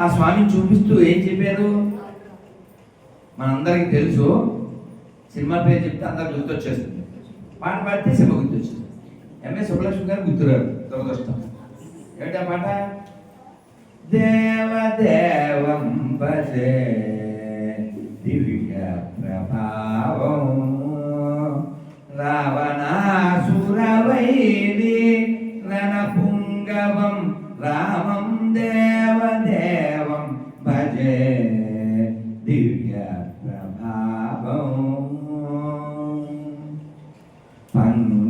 ఆ స్వామిని చూపిస్తూ ఏం చెప్పారు? మనందరికీ తెలుసు. సినిమా పేరు చెప్తే అందరికి గుర్తొచ్చేస్తుంది. పాట పాడితే సినిమా గుర్తొచ్చింది ఎంఏ సుబ్బలక్ష్మి గారు గుర్తురారు దురదృష్టం. ఏమిటా పాట? దేవదేవం భజే దివ్య ప్రభావం. రావణాసురవైరి రణపుంగవం రామం దేవదేవం భజే దివ్య ప్రభావం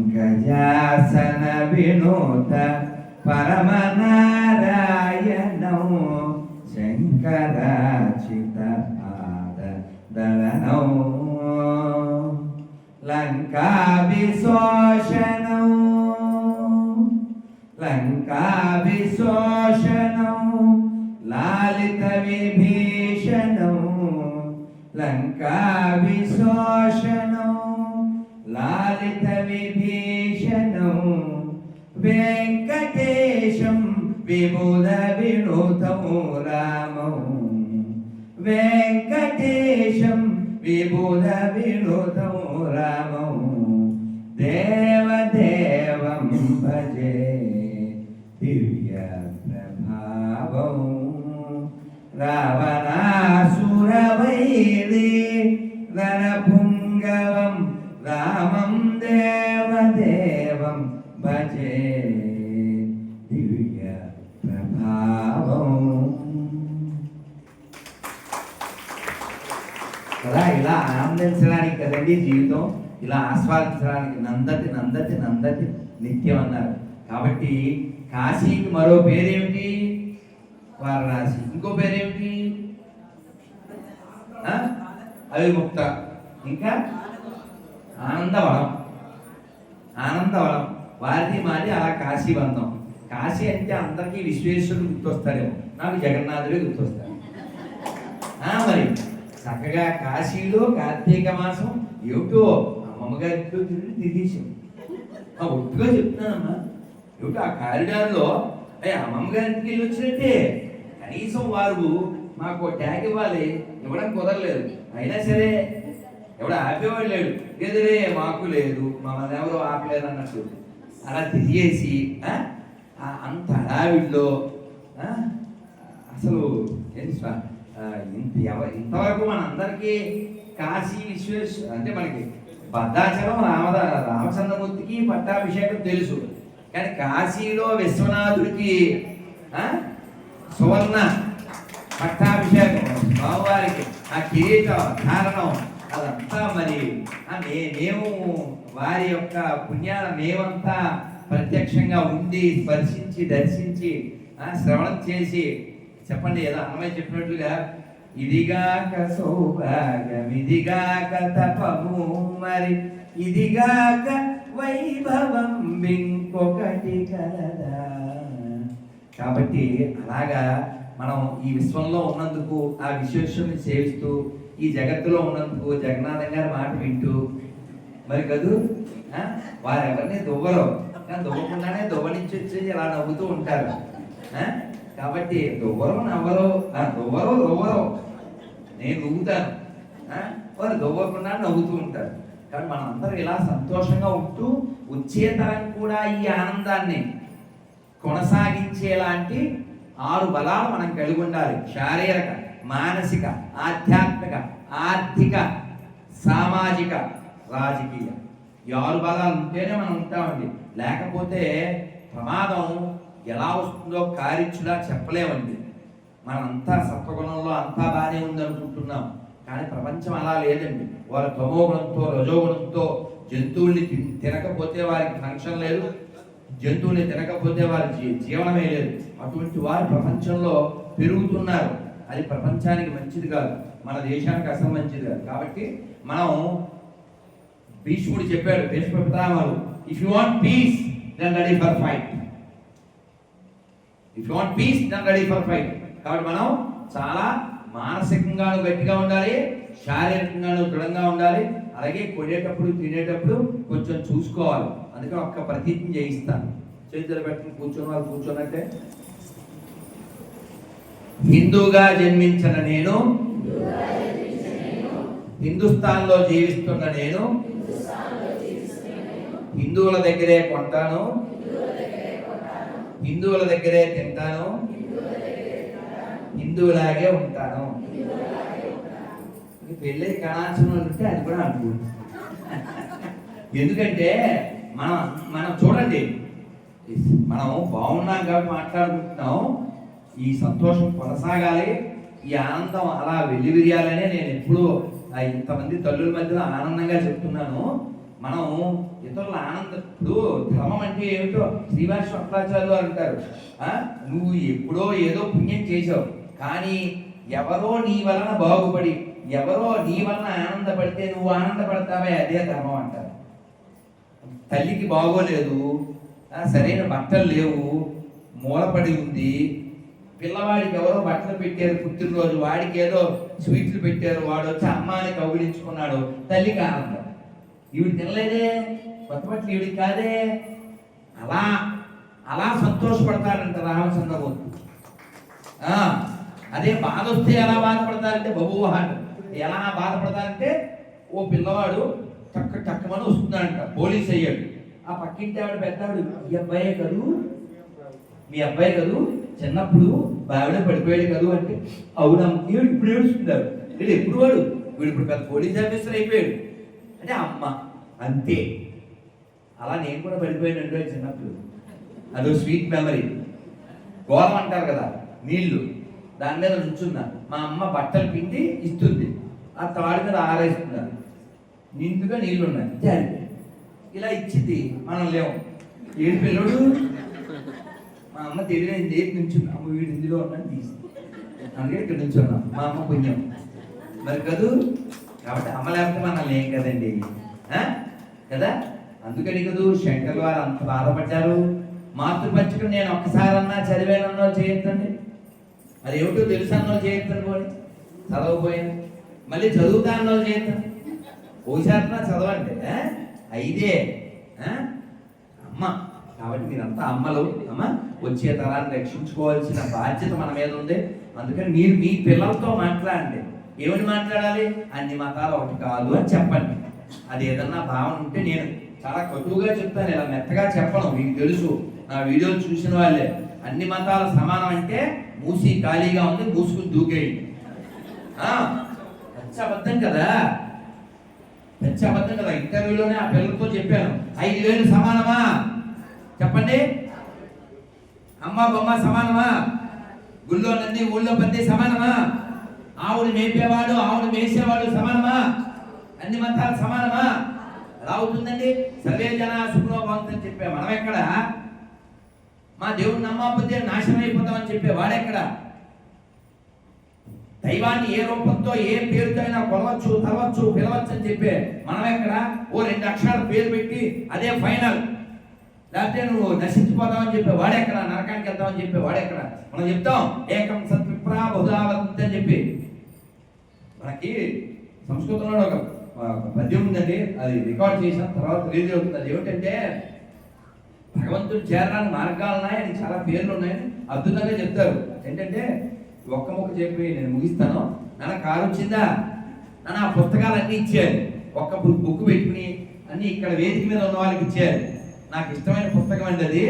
పంకజాసన వినోద పరమనారాయణం శంకరాచిత విబుధ వినోదం రామం. వెంకటేశం విబుధ వినోదం రామం. దేవదేవం భజే దివ్య ప్రభావం రావణాసురవైరి రణపుంగవం. రామం దేవదేవం భజే కదా ఇలా ఆనందించడానికి కదండి జీవితం? ఇలా ఆస్వాదించడానికి నందతి నందతి నందతి నిత్యం అన్నారు. కాబట్టి కాశీకి మరో పేరేమిటి? వారణాసి. ఇంకో పేరేమిటి? ఆ? అవిముక్త. ఇంకా? ఆనందవనం ఆనందవనం వారిది మాది అలా కాశీ బంధం. కాశీ అంటే అందరికీ విశ్వేశ్వరుడు గుర్తొస్తారేమో నాకు జగన్నాథుడే గుర్తొస్తారు ఆ, మరి? చక్కగా కాశీలో కార్తీక మాసం ఏమిటో అమ్మమ్మ గారితో తిరిగేసాం ఒట్టుగా చెప్తున్నానమ్మా. ఏమిటో ఆ కారిడార్లో అయ్యి అమ్మమ్మ గారికి వెళ్ళి వచ్చినట్టే. కనీసం వారు మాకు ట్యాగ్ ఇవ్వాలి. ఇవ్వడం కుదరలేదు. అయినా సరే ఎవడ ఆపేవాడు లేడు. ఎదురే మాకు లేదు. మమ్మల్ని ఎవరు ఆపలేదు అన్నట్టు. అలా తిరిగేసి ఆ, అంత హడావిడిలో అసలు తెలుసు ఇంత ఇంతవరకు మనందరికీ కాశీ విశ్వేశ్వర అంటే మనకి భద్రాచలం రామద రామచంద్రమూర్తికి పట్టాభిషేకం తెలుసు. కానీ కాశీలో విశ్వనాథుడికి సువర్ణ పట్టాభిషేకం స్వామివారికి ఆ కిరీటం ధారణం అదంతా మరి మేము వారి యొక్క పుణ్యాల మేమంతా ప్రత్యక్షంగా ఉండి స్పర్శించి దర్శించి శ్రవణం చేసి చెప్పండి ఏదో అమ్మాయి చెప్పినట్లుగా ఇదిగాక సౌభాగ్యం ఇదిగాక తపము మరి ఇదిగాక వైభవం ఇంకొకటి కలదా? కాబట్టి అలాగా మనం ఈ విశ్వంలో ఉన్నందుకు ఆ విశ్వేశ్వరుని సేవిస్తూ ఈ జగత్తులో ఉన్నందుకు జగన్నాథం గారి మాట వింటూ మరి కదూ? వారెవరిని దువ్వరు. కానీ దువ్వకుండానే దువ్వ నుంచి వచ్చి ఇలా నవ్వుతూ ఉంటారు. కాబట్టి దువ్వరు నవ్వరు ఆ, దువ్వరు దువ్వరు నేను దువ్వుతాను వారు దువ్వకుండా నవ్వుతూ ఉంటారు. కానీ మనందరూ ఇలా సంతోషంగా ఉంటూ వచ్చే తరం కూడా ఈ ఆనందాన్ని కొనసాగించేలాంటి ఆరు బలాలు మనం కలిగి ఉండాలి. శారీరక మానసిక ఆధ్యాత్మిక ఆర్థిక సామాజిక రాజకీయ. ఈ ఆరు బలాలు ఉంటేనే మనం ఉంటామండి. లేకపోతే ప్రమాదం ఎలా వస్తుందో కారిచ్చులా చెప్పలేమండి. మనంతా సత్వగుణంలో అంతా బాగానే ఉందనుకుంటున్నాం. కానీ ప్రపంచం అలా లేదండి. వాళ్ళ తమోగుణంతో రజోగుణంతో జంతువుల్ని తినకపోతే వారికి ఫంక్షన్ లేదు. జంతువుల్ని తినకపోతే వారి జీవనమే లేదు. అటువంటి వారు ప్రపంచంలో పెరుగుతున్నారు. అది ప్రపంచానికి మంచిది కాదు. మన దేశానికి అసలు మంచిది కాదు. కాబట్టి మనం భీష్ముడు చెప్పాడు భీష్మ పితామహుడు if you want peace then ready for fight if you want peace then ready for fight కాబట్టి మనం చాలా మానసికంగాను గట్టిగా ఉండాలి శారీరకంగాను దృఢంగా ఉండాలి అలాగే కొనేటప్పుడు తినేటప్పుడు కొంచెం చూసుకోవాలి. అందుకే ఒక్క ప్రతిజ్ఞ చేయిస్తాను. చేతులు పెట్టుకుని కూర్చొని వాళ్ళు కూర్చోనంటే హిందూగా జన్మించిన నేను హిందుస్థాన్లో జీవిస్తున్న నేను హిందువుల దగ్గరే కొంటాను హిందువుల దగ్గరే తింటాను. హిందువులాగే ఉంటాను. పెళ్ళి కళాంశం ఉంటే అది కూడా అనుకో. ఎందుకంటే మనం మనం చూడండి మనం బాగున్నాం కాబట్టి మాట్లాడుకుంటున్నాం. ఈ సంతోషం కొనసాగాలి. ఈ ఆనందం అలా వెల్లివిరియాలనే నేను ఎప్పుడూ ఆ ఇంతమంది తల్లుల మధ్యలో ఆనందంగా చెప్తున్నాను. మనం ఇతరుల ఆనందం ఇప్పుడు ధర్మం అంటే ఏమిటో శ్రీవారి శుక్రాచార్యులు అంటారు. నువ్వు ఎప్పుడో ఏదో పుణ్యం చేసావు కానీ ఎవరో నీ వలన బాగుపడి ఎవరో నీ వలన ఆనందపడితే నువ్వు ఆనందపడతావే అదే ధర్మం అంటారు. తల్లికి బాగోలేదు సరైన బట్టలు లేవు మూలపడి ఉంది పిల్లవాడికి ఎవరో బట్టలు పెట్టారు పుట్టినరోజు వాడికి ఏదో స్వీట్లు పెట్టారు వాడు వచ్చి అమ్మాని కౌగిలించుకున్నాడు తల్లికి ఆనందం. ఈవిడ తినలేదే కొత్త బట్టలు ఈవిడికి కాదే. అలా అలా సంతోషపడతాడంట రామచంద్రమూర్తి ఆ, అదే బాధ వస్తే ఎలా బాధపడతారంటే బబువా ఎలా బాధపడతారంటే ఓ పిల్లవాడు టక్క టక్కమని వస్తున్నాడంట పోలీస్ అయ్యాడు. ఆ పక్కింటి ఆవిడ పెద్దవాడు ఈ అబ్బాయే కదూ? మీ అబ్బాయి కదూ? చిన్నప్పుడు బావిడ పడిపోయాడు కదూ? అంటే అవునా ఏడు ఇప్పుడు ఏడుస్తున్నాడు. వీడు ఎప్పుడు వాడు? వీడు ఇప్పుడు పెద్ద పోలీస్ ఆఫీసర్ అయిపోయాడు. అంటే అమ్మ అంతే. అలా నేను కూడా పడిపోయాను చిన్నప్పుడు. అదో స్వీట్ మెమరీ. గోళం అంటారు కదా నీళ్ళు దాని మీద నుంచున్నా. మా అమ్మ బట్టలు పిండి ఇస్తుంది. ఆ తాడి మీద ఆరేస్తున్నారు నిండుగా నీళ్ళు ఉన్నాయి జారి ఇలా ఇచ్చింది మనం లేవు ఏడు పిల్లడు. మా అమ్మ తెలియని ఏది నుంచి అమ్మ వీడు ఇందులో ఉన్నాను తీసి. అందుకే ఇక్కడ నుంచి ఉన్నాం మా అమ్మ పుణ్యం. మరి కదూ? కాబట్టి అమ్మ లేకపోతే మనం లేం కదండి? కదా? అందుకని కదూ శంకర్ వారు అంత బాధపడ్డారు. మాతృపంచకం నేను ఒక్కసారన్నా చదివానన్నో చేయొద్దండి అది ఏమిటో తెలుసు అన్నో చేయొద్దండి పోనీ చదవకపోయాను మళ్ళీ చదువుతా అన్నో చేయొద్దండి ఓసారినా చదవండి. అయితే అమ్మ కాబట్టి మీరంతా అమ్మలు. అమ్మ వచ్చే తరాన్ని రక్షించుకోవాల్సిన బాధ్యత మన మీద ఉంది. అందుకని మీరు మీ పిల్లలతో మాట్లాడండి. ఏమని మాట్లాడాలి? అన్ని మతాలు ఒకటి కాదు అని చెప్పండి. అది ఏదన్నా భావన ఉంటే నేను చాలా కటువుగా చెప్తాను ఇలా మెత్తగా చెప్పను. మీకు తెలుసు నా వీడియోలు చూసిన వాళ్ళే. అన్ని మతాలు సమానం అంటే మూసి ఖాళీగా ఉంది మూసుకుని దూకేయండి. ఆ, అబద్ధం కదా? పెద్ద అబద్ధం కదా? ఇంటర్వ్యూలోనే ఆ పిల్లలతో చెప్పాను. ఐదు వేలు సమానమా? చెప్పండి. అమ్మ బొమ్మ సమానమా? గుళ్ళో నంది ఊళ్ళో పంది సమానమా? ఆవుడు మేపేవాడు ఆవుడు మేసేవాడు సమానమా? అన్ని మతాలు సమానమా? ఎలా అవుతుందండి సర్వే జన సుఖనో భవంతని చెప్పే మనం ఎక్కడ మా దేవుడు నమ్మకపోతే నాశనం అయిపోతామని చెప్పే వాడెక్కడ? దైవాన్ని ఏ రూపంతో ఏ పేరుతో అయినా కొలవచ్చు తలవచ్చు పిలవచ్చు అని చెప్పే మనం ఎక్కడ ఓ రెండు అక్షరాల పేరు పెట్టి అదే ఫైనల్. లేకపోతే నువ్వు నశించిపోతావని చెప్పి వాడెక్కడ? నరకానికి వెళ్తామని చెప్పి వాడెక్కడ? మనం చెప్తాం ఏకం సత్విప్రా బహుదావత్ అని చెప్పి. మనకి సంస్కృతంలో ఒక పద్యం ఉందండి అది రికార్డ్ చేసిన తర్వాత రిలీజ్ అవుతుంది. అది ఏమిటంటే భగవంతుడు చేరడానికి మార్గాలు ఉన్నాయి అని చాలా పేర్లు ఉన్నాయని అద్భుతంగా చెప్తారు. ఏంటంటే ఒక్క ముక్క చెప్పి నేను ముగిస్తాను. నాన్న కారు వచ్చిందా? నాన్న ఆ పుస్తకాలు అన్నీ ఇచ్చారు ఒక్క బుక్ బుక్ పెట్టుకుని అన్నీ ఇక్కడ వేదిక మీద ఉన్న వాళ్ళకి ఇచ్చారు నాకు ఇష్టమైన పుస్తకం అండి అది.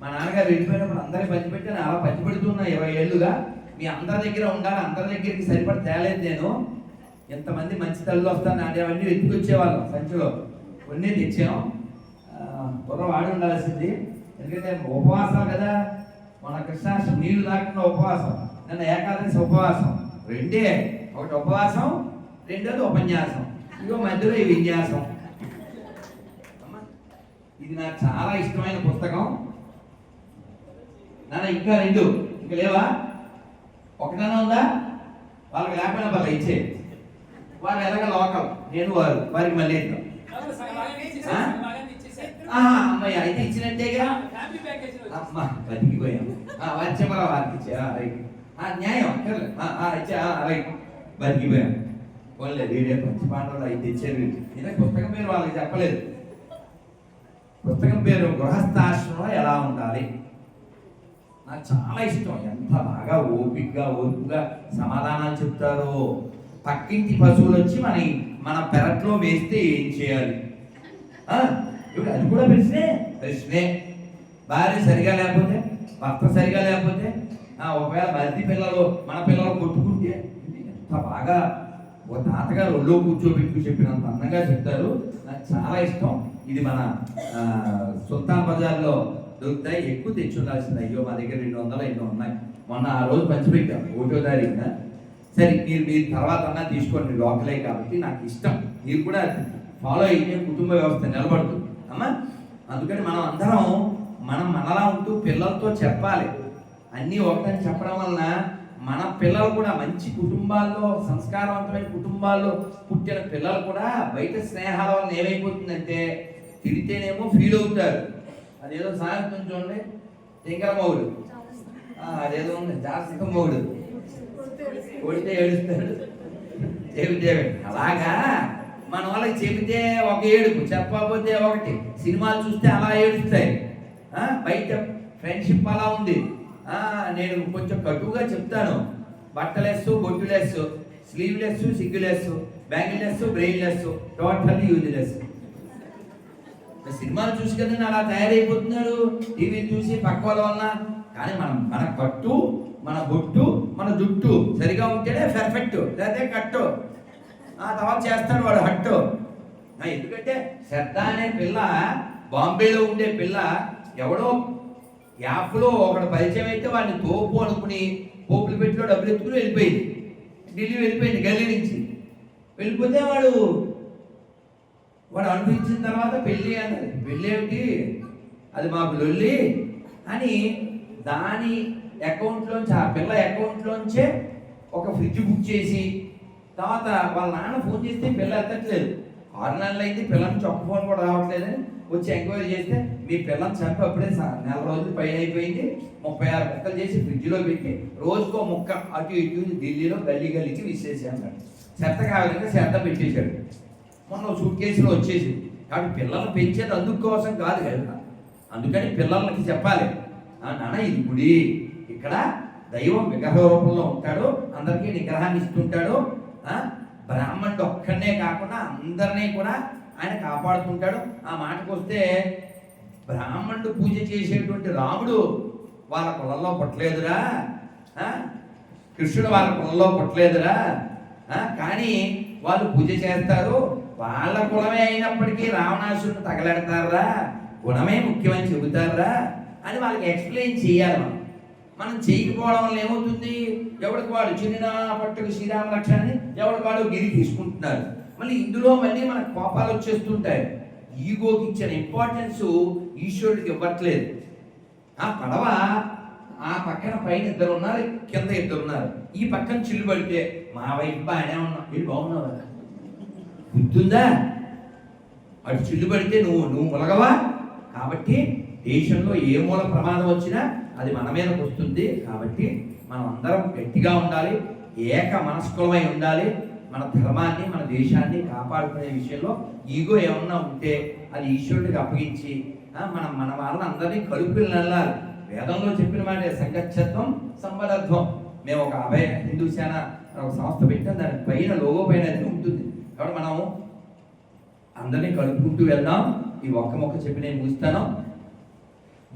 మా నాన్నగారు వెళ్ళిపోయినప్పుడు అందరికీ పంచిపెట్టి అలా పంచిపెడుతున్నా ఇరవై ఏళ్ళుగా. మీ అందరి దగ్గర ఉండాలి అందరి దగ్గరికి సరిపడి తేలేదు నేను. ఎంతమంది మంచి తల్లిలో వస్తాను అంటే అవన్నీ వెతుకొచ్చేవాళ్ళం సంచిలో కొన్ని తెచ్చాం. బుర్ర వాడి ఉండాల్సింది. ఎందుకంటే ఉపవాసం కదా. మన కృష్ణాష్టం నీళ్ళు దాటిన ఉపవాసం. నన్ను ఏకాదశి ఉపవాసం. రెండే. ఒకటి ఉపవాసం రెండోది ఉపన్యాసం. ఇగో మధ్యలో ఈ విన్యాసం. ఇది నాకు చాలా ఇష్టమైన పుస్తకం. నాన్న ఇంకా రెండు. ఇంకా లేవా? ఒకటనే ఉందా? వాళ్ళకి లేకపోయినా పర్లేదు ఇచ్చే. వాళ్ళు ఎలాగ లోకల్ నేను వారు వారికి మళ్ళీ ఇద్దాం. అమ్మయ్య అయితే ఇచ్చినట్టేగా? అమ్మా బతికిపోయాం వచ్చమరా వారికి ఇచ్చే ఆ, రైట్. ఆ, న్యాయం ఇచ్చే రైట్. బతికిపోయాం వాళ్ళే వీడే పంచి పాండవులు అయితే ఇచ్చారు ఇదే పుస్తకం పేరు వాళ్ళకి చెప్పలేదు. పుస్తకం పేరు గృహస్థాశ్రమంలో ఎలా ఉండాలి? నాకు చాలా ఇష్టం. ఎంత బాగా ఓపికగా ఓర్పుగా సమాధానాలు చెప్తారో. పక్కింటి పశువులు వచ్చి మన మన పెరట్లో వేస్తే ఏం చేయాలి? ఇప్పుడు అది కూడా ప్రశ్నే. ప్రశ్నే. భార్య సరిగా లేకపోతే భర్త సరిగా లేకపోతే ఒకవేళ మరిది పిల్లలు మన పిల్లలు కొట్టుకుంటే ఎంత బాగా ఒక తాతగారు ఒళ్ళో కూర్చోబెట్టుకు చెప్పినంత అందంగా చెప్తారు. నాకు చాలా ఇష్టం. ఇది మన సుల్తాన్ బజార్లో దొరుకుతాయి. ఎక్కువ తెచ్చి ఉండాల్సింది అయ్యో మా దగ్గర రెండు వందలు ఎన్నో ఉన్నాయి. మొన్న ఆ రోజు పంచిపెట్టాం. ఒకటో తారీఖున. సరే మీరు మీరు తర్వాత అన్నా తీసుకోండి లోకలే కాబట్టి నాకు ఇష్టం. మీరు కూడా ఫాలో అయితే కుటుంబ వ్యవస్థ నిలబడుతుంది. అమ్మా అందుకని మనం అందరం మనం మనలా ఉంటూ పిల్లలతో చెప్పాలి. అన్నీ ఒకటని చెప్పడం వలన మన పిల్లలు కూడా మంచి కుటుంబాల్లో సంస్కారవంతమైన కుటుంబాల్లో పుట్టిన పిల్లలు కూడా బయట స్నేహాల వలన ఏమైపోతుందంటే తిడితేనేమో ఫీల్ అవుతారు. అదేదో సాయంత్రం చూడండి టెంకర మౌడు అదేదో ఉంది జాస్తిక మౌడు కొడితే ఏడుస్తాడు. చెబితే అలాగా? మన వాళ్ళకి చెబితే ఒక ఏడుపు చెప్పకపోతే ఒకటి. సినిమాలు చూస్తే అలా ఏడుస్తాయి. బయట ఫ్రెండ్షిప్ అలా ఉంది. నేను కొంచెం కటువుగా చెప్తాను. బట్టలెస్ బొట్టులెస్ స్లీవ్లెస్ సిగ్గులెస్ బ్యాంగిలెస్ బ్రెయిన్లెస్ టోటల్లీ యూజ్లెస్ సినిమాలు చూసి కదండి అలా తయారైపోతున్నాడు. టీవీ చూసి పక్క వాళ్ళ కానీ మనం మన కట్టు మన బొట్టు మన జుట్టు సరిగా ఉంటేనే పర్ఫెక్ట్ లేకపోతే కట్టు. ఆ తర్వాత చేస్తాడు వాడు హట్టు. ఎందుకంటే శ్రద్ధ అనే పిల్ల బాంబేలో ఉండే పిల్ల ఎవడో యాప్లో ఒకడు పరిచయం అయితే వాడిని తోపు అనుకుని పోపులు పెట్టిలో డబ్బులు ఎత్తుకుని వెళ్ళిపోయింది. ఢిల్లీ వెళ్ళిపోయింది గల్లీ నుంచి. వెళ్ళిపోతే వాడు వాడు అనిపించిన తర్వాత పెళ్ళి అన్నది. పెళ్ళి ఏమిటి? అది మాకు లొల్లి అని దాని అకౌంట్లోంచి ఆ పిల్ల అకౌంట్లోంచే ఒక ఫ్రిడ్జ్ బుక్ చేసి తర్వాత వాళ్ళ నాన్న ఫోన్ చేస్తే పిల్ల ఎత్తట్లేదు. ఆరు నెలలు అయింది పిల్లని చొక్క ఫోన్ కూడా రావట్లేదని వచ్చి ఎంక్వైరీ చేస్తే మీ పిల్లని చంపి అప్పుడే నెల రోజులు పైన అయిపోయింది. ముప్పై ఆరు ముక్కలు చేసి ఫ్రిడ్జ్లో పెట్టి రోజుకో ముక్క అటు ఇటు ఢిల్లీలో గల్లీ గల్లీకి విసిరేసి చెత్త కావాలంటే చెత్త పెట్టేశాడు. మొన్న సూట్ కేసులో వచ్చేసి కాబట్టి పిల్లల్ని పెంచేది అందుకోసం కాదు కదా. అందుకని పిల్లలకి చెప్పాలి. "ఆ, నాన్న ఇది గుడి. ఇక్కడ దైవం విగ్రహ రూపంలో ఉంటాడు. అందరికీ నిగ్రహాన్ని ఇస్తుంటాడు. బ్రాహ్మణుడు ఒక్కడనే కాకుండా అందరినీ కూడా ఆయన కాపాడుతుంటాడు. ఆ మాటకు వస్తే బ్రాహ్మణుడు పూజ చేసేటువంటి రాముడు వాళ్ళ కులంలో పుట్టలేదురా. కృష్ణుడు వాళ్ళ కులంలో పుట్టలేదురా. కానీ వాళ్ళు పూజ చేస్తారు. వాళ్ళ కులమే అయినప్పటికీ రావణాసురుని తగలెడతారా? గుణమే ముఖ్యమని చెబుతారా? అని వాళ్ళకి ఎక్స్ప్లెయిన్ చేయాలి మనం. మనం చేయకపోవడం వల్ల ఏమవుతుంది? ఎవరికి వాడు చిన్న పట్టుకు శ్రీరామ లక్ష్యాన్ని ఎవరికి వాడు గిరి తీసుకుంటున్నారు? మళ్ళీ ఇందులో మళ్ళీ మనకు కోపాలు వచ్చేస్తుంటాయి. ఈగోకి ఇచ్చిన ఇంపార్టెన్స్ ఈశ్వరుడికి ఇవ్వట్లేదు. ఆ పడవ ఆ పక్కన పైన ఇద్దరు ఉన్నారు కింద ఇద్దరు ఉన్నారు. ఈ పక్కన చిల్లు పడితే మా వైపు బాగానే ఉన్నాం వీళ్ళు బాగున్నారు? కదా గుర్తుందా? అటు చిల్లు పడితే నువ్వు నువ్వు ములగవా? కాబట్టి దేశంలో ఏ మూల ప్రమాదం వచ్చినా అది మన మీదకి వస్తుంది. కాబట్టి మనం అందరం గట్టిగా ఉండాలి ఏక మనస్కులమై ఉండాలి మన ధర్మాన్ని మన దేశాన్ని కాపాడుకునే విషయంలో ఈగో ఏమన్నా ఉంటే అది ఈశ్వరుడికి అప్పగించి మనం మన వాళ్ళని అందరినీ కలుపులు వెళ్ళాలి వేదంలో చెప్పిన మాట సంగచ్చత్వం సంబరత్వం మేము ఒక అభయ హిందూ సేన ఒక సంస్థ పెట్టాం దాని పైన లోగో పైన అది ఉంటుంది. కాబట్టి మనం అందరినీ కలుపుకుంటూ వెళ్దాం. ఈ ఒక్క మొక్క చెప్పి నేను ముగిస్తాను.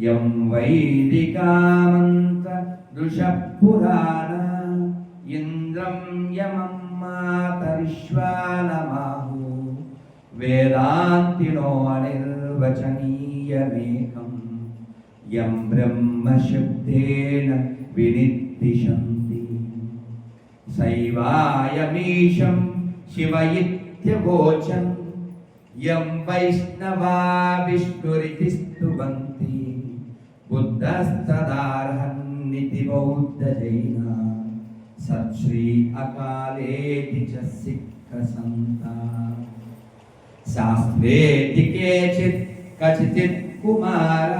యం వైదికామంత దృష పురాణ ఇంద్రం యమం మాతరిశ్వానమాహు వేదాంతినో అనిర్వచనీయమేకం యం బ్రహ్మశబ్దేన వినిర్దిశంతి. శైవాయమీశం శివయిత్యవోచం యం వైష్ణవా విష్ణురితి స్తువంతి బుద్ధస్తదార్హన్నితి బౌద్ధ జైన సత్శ్రీ అకాలేతి చ సిక్క సంత శాస్త్రేతి కేచిత్ కచిత్ కుమార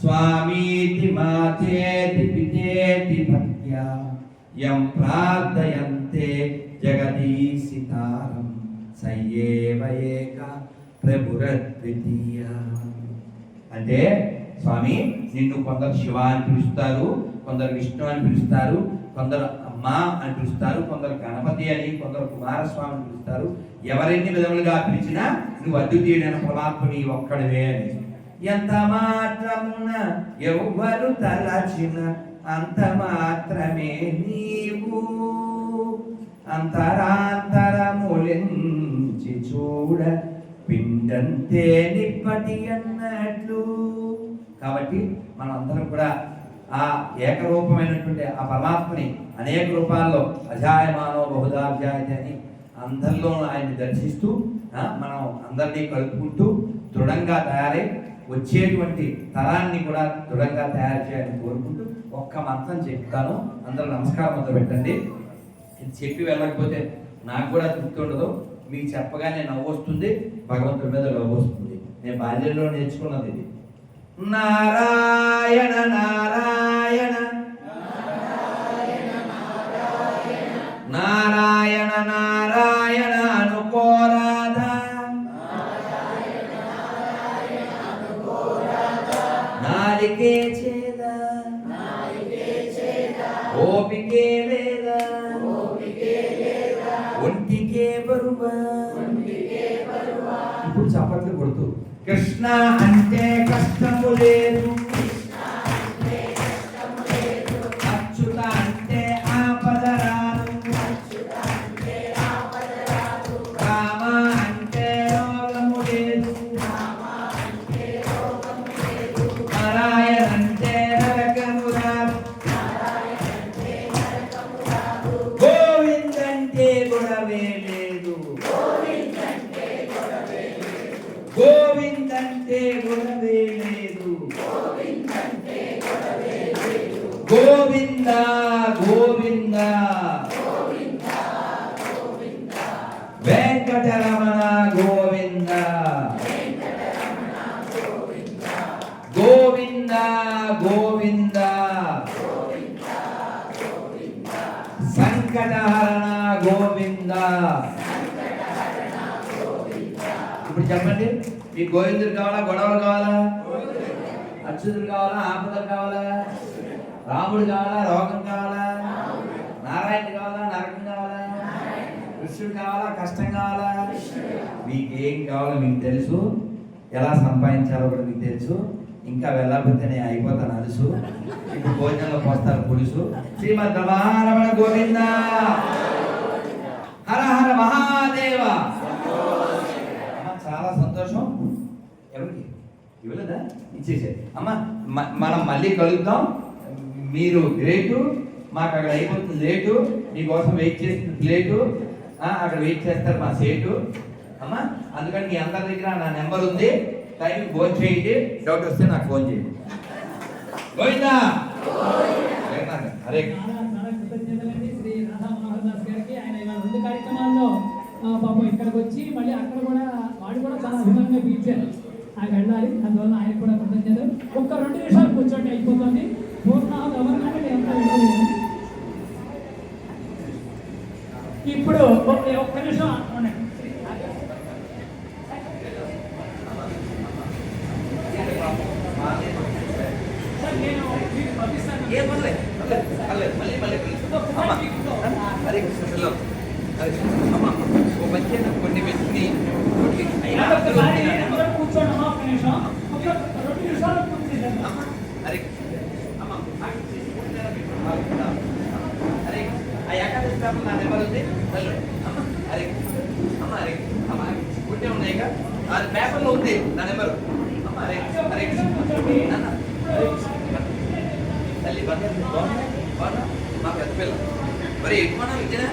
స్వామీతి మాతేతి పితేతి భక్త్యా యం ప్రార్థయంతే జగదీసితారం సయ్యేవ ఏక ప్రభురద్వితీయ. అంటే స్వామి నిన్ను కొందరు శివ అని పిలుస్తారు కొందరు విష్ణు అని పిలుస్తారు కొందరు అమ్మ అని పిలుస్తారు కొందరు గణపతి అని కొందరు కుమారస్వామి అని పిలుస్తారు. ఎవరెన్ని విధములుగా పిలిచినా నువ్వు అద్వితీయుడైన పరమాత్మ ఒక్కడివే అని. ఎంత మాత్రమున ఎవ్వరు తలచిన అంత మాత్రమే నీవు. అంతరాంతరములించి చూడ పిండంతే నిప్పటి అన్నట్లు కాబట్టి మనందరం కూడా ఆ ఏకరూపమైనటువంటి ఆ పరమాత్మని అనేక రూపాల్లో అజాయమానో బహుదాధ్యాయత అని అందరిలో ఆయన్ని దర్శిస్తూ మనం అందరినీ కలుపుకుంటూ దృఢంగా తయారై వచ్చేటువంటి తరాన్ని కూడా దృఢంగా తయారు చేయాలని కోరుకుంటూ ఒక్క మంత్రం చెప్తాను. అందరూ నమస్కారం మొదలు పెట్టండి చెప్పి వెళ్ళకపోతే నాకు కూడా తృప్తి ఉండదు. మీకు చెప్పగానే నవ్వు వస్తుంది భగవంతుడి మీద లవ్ వస్తుంది. నేను బాల్యంలో నేర్చుకున్నది ఇది. నారాయణ నారాయణ. నారాయణ నారాయణ అనుకోరా. ఒంటికే బరువా ఇప్పుడు చప్పట్లు కొడుతూ కృష్ణ అంటే కష్టము లేదు. గోవిందంటే గొడవే లేదు. గోవింద గోవింద. వెంకటరమణ గోవింద. గోవింద. గోవింద. సంకటహరణ గోవింద. ఇప్పుడు చెప్పండి. మీ గోవిందుడు కావాలా గొడవలు కావాలా? అచ్యుతుడు కావాలా ఆపదలు కావాలా? రాముడు కావాలా రోగం కావాలా? నారాయణ కావాలా నరకం కావాలా? కృష్ణుడు కావాలా కష్టం కావాలా? మీకు ఏం కావాలో మీకు తెలుసు. ఎలా సంపాదించాలో కూడా మీకు తెలుసు. ఇంకా వెళ్ళకపోతే నేను అయిపోతాను అలుసు. ఇప్పుడు భోజనంలో పోస్తారు పులుసు. శ్రీమద్ రమణ గోవింద. హర హర మహాదేవ. చాలా సంతోషం. ఎవరికి? ఇవ్వలేదా? ఇచ్చేసే. అమ్మ మనం మళ్ళీ కలుద్దాం. మీరు గ్రేటు మాకు అక్కడ అయిపోతుంది లేటు మీకోసం వెయిట్ చేస్తుంది ప్లేటు అక్కడ వెయిట్ చేస్తారు మా సేటు. అమ్మా అందుకని మీ అందరి దగ్గర నా నెంబర్ ఉంది. టైం ఫోన్ చేయండి. డౌట్ వస్తే నాకు ఫోన్ చేయండి. గోవిందా? జగన్నాథ్, హరే కృతజ్ఞతలండి. శ్రీ రాధా మనోహర్ దాస్ గారికి. ఆయన ఇవాళ కార్యక్రమాల్లో పాపం ఇక్కడికి వచ్చి మళ్ళీ అక్కడ కూడా చాలా అభిమానంగా పిలిచారు. ఆయన వెళ్ళాలి. అందువల్ల ఆయన కూడా కృతజ్ఞతలు ఒక్క రెండు నిమిషాలు కూర్చోండి అయిపోతుంది. ఎంత ఇప్పుడు ఒక్క నిమిషం ఉండండి. మళ్ళీ మళ్ళీ పిలుస్తాను. అమ్మ, హరే కొన్ని వ్యక్తి అయినా ఒక్కసారి ఆ ఏకాదశి పేపర్ నా నెంబర్ ఉంది హలో అమ్మ హరే అమ్మ ఉంటే అది పేపర్లో ఉంది నా నెంబరు. అమ్మ తల్లి మా పెద్ద పిల్ల. మరి ఎక్కువ విద్యనా